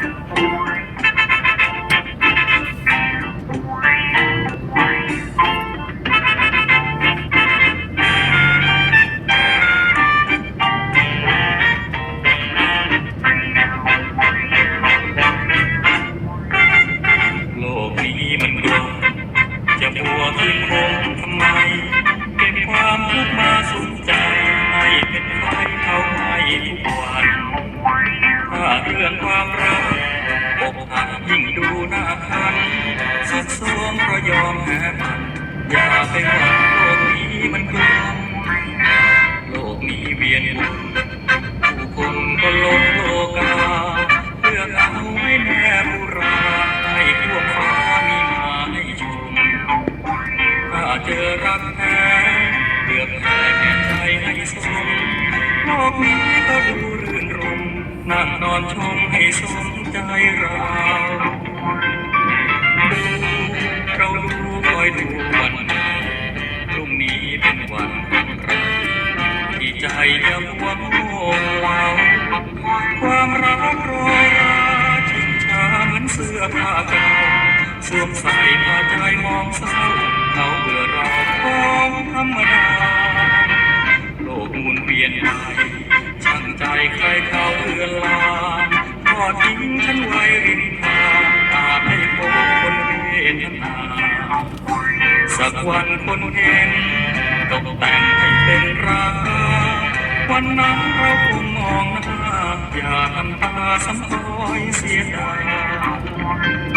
โลกนี้มันกลมจะบัวขึ้นคง มเพราะยอมแพ้มันอย่าไปหวังโลกนี้มันกลมโลกนี้เวียนหมุนผู้คนก็ลงโลกาเลือเอาไว้แน่บุราให้ทั่วฟ้ามีมาให้ชมถ้าเจอรักแท้เลือกแพ้แก่ใจให้สมโลกนี้ก็ดูรื่นรมนั่งนอนชมให้สมใจเรา อยดูวันนี้พรุ่งนี้เป็นวันของเราที่ใจจะหวงโง่เราความรักรอราชิงช้าเหมือนเสื้อผ้าเก่าสวมใส่ผ้าใจมองเศร้าเขาเบื่อเราของธรรมดาโลกหมุนเวียนไปช่างใจใครเขาเลือนลางทอดทิ้งฉันไว้ริม กวันคนเห็นตกแต่งให้เป็นรักวันนั้นเราคงมองหน้าอย่าทำตาสำคอยเสียดาย